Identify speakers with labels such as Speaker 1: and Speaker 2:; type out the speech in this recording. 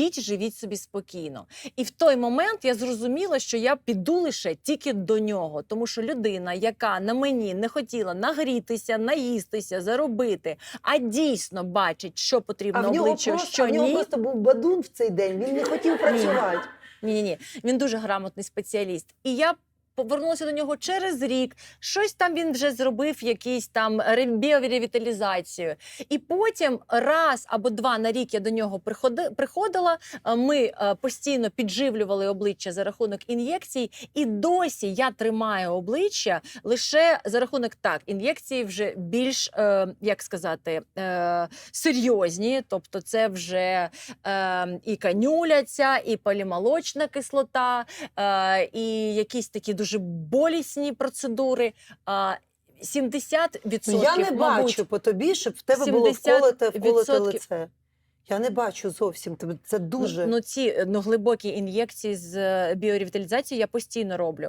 Speaker 1: ідіть, живіть собі спокійно. І в той момент я зрозуміла, що я піду лише тільки до нього, тому що людина, яка на мені не хотіла нагрітися, наїстися, заробити, а дійсно бачить, що потрібно
Speaker 2: А в нього,
Speaker 1: обличчю,
Speaker 2: просто,
Speaker 1: що
Speaker 2: в нього
Speaker 1: ні.
Speaker 2: просто був бадун в цей день. Він не хотів працювати.
Speaker 1: Ні, ні, ні. Він дуже грамотний спеціаліст. І я повернулася до нього через рік. Щось там він вже зробив, якийсь там ре- біоревіталізацію. І потім раз або два на рік я до нього приходила. Е, Ми е, постійно підживлювали обличчя за рахунок ін'єкцій, і досі я тримаю обличчя лише за рахунок так. Ін'єкції вже більш е, як сказати серйозні, тобто це вже і канюляця, і полімолочна кислота, і якісь такі дуже болісні процедури. А 70%
Speaker 2: Ну, я не
Speaker 1: мабуть,
Speaker 2: бачу по тобі, щоб в тебе було
Speaker 1: 70%
Speaker 2: вколоте, вколоте лице. Я не бачу зовсім тебе. Це дуже.
Speaker 1: Ну, ну ці ну, глибокі ін'єкції з е, біоревіталізації я постійно роблю.